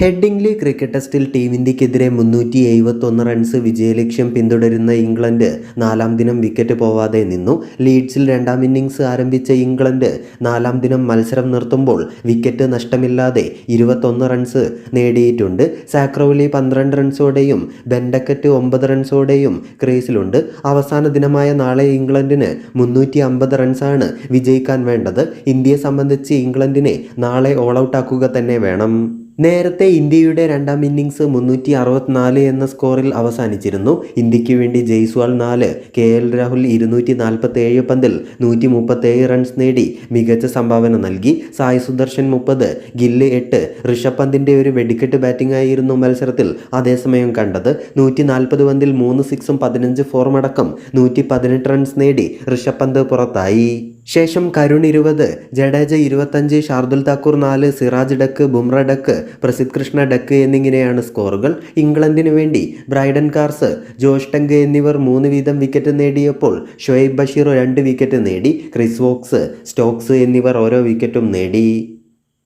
Headingley cricket ടെസ്റ്റിൽ team ഇന്ത്യക്കെതിരെ മുന്നൂറ്റി എഴുപത്തൊന്ന് റൺസ് വിജയലക്ഷ്യം പിന്തുടരുന്ന ഇംഗ്ലണ്ട് നാലാം ദിനം വിക്കറ്റ് പോവാതെ നിന്നു. ലീഡ്സിൽ രണ്ടാം ഇന്നിംഗ്സ് ആരംഭിച്ച ഇംഗ്ലണ്ട് നാലാം ദിനം മത്സരം നിർത്തുമ്പോൾ വിക്കറ്റ് നഷ്ടമില്ലാതെ ഇരുപത്തൊന്ന് റൺസ് നേടിയിട്ടുണ്ട്. സാക്രോലി പന്ത്രണ്ട് റൺസോടെയും ബെൻഡക്കറ്റ് ഒമ്പത് റൺസോടെയും ക്രീസിലുണ്ട്. അവസാന ദിനമായ നാളെ ഇംഗ്ലണ്ടിന് മുന്നൂറ്റി അമ്പത് റൺസാണ് വിജയിക്കാൻ വേണ്ടത്. ഇന്ത്യയെ സംബന്ധിച്ച് ഇംഗ്ലണ്ടിനെ നാളെ ഓൾ ഔട്ടാക്കുക തന്നെ വേണം. നേരത്തെ ഇന്ത്യയുടെ രണ്ടാം ഇന്നിങ്സ് മുന്നൂറ്റി അറുപത്തിനാല് എന്ന സ്കോറിൽ അവസാനിച്ചിരുന്നു. ഇന്ത്യയ്ക്ക് വേണ്ടി ജയ്സ്വാൾ നാല് കെ എൽ രാഹുൽ ഇരുന്നൂറ്റി നാൽപ്പത്തി ഏഴ് പന്തിൽ നൂറ്റി മുപ്പത്തേഴ് റൺസ് നേടി മികച്ച സംഭാവന നൽകി. സായ് സുദർശൻ മുപ്പത് ഗില്ല് എട്ട് ഋഷഭ് പന്തിന്റെ ഒരു വെടിക്കെട്ട് ബാറ്റിംഗ് ആയിരുന്നു മത്സരത്തിൽ അതേസമയം കണ്ടത്. നൂറ്റി നാൽപ്പത് പന്തിൽ മൂന്ന് സിക്സും പതിനഞ്ച് ഫോറുമടക്കം നൂറ്റി പതിനെട്ട് റൺസ് നേടി ഋഷഭ് പന്ത് പുറത്തായി. ശേഷം കരുൺ ഇരുപത് ജഡേജ ഇരുപത്തഞ്ച് ഷാർദുൽ താക്കൂർ നാല് Siraj duck Bumrah duck Prasidh Krishna duck എന്നിങ്ങനെയാണ് സ്കോറുകൾ. ഇംഗ്ലണ്ടിന് വേണ്ടി ബ്രൈഡൻ കാർസ് ജോഷ് ടങ്ക് എന്നിവർ മൂന്ന് വീതം വിക്കറ്റ് നേടിയപ്പോൾ ഷൊയ്ബ് ബഷീർ രണ്ട് വിക്കറ്റ് നേടി ക്രിസ് വോക്സ് സ്റ്റോക്സ് എന്നിവർ ഓരോ വിക്കറ്റും നേടി.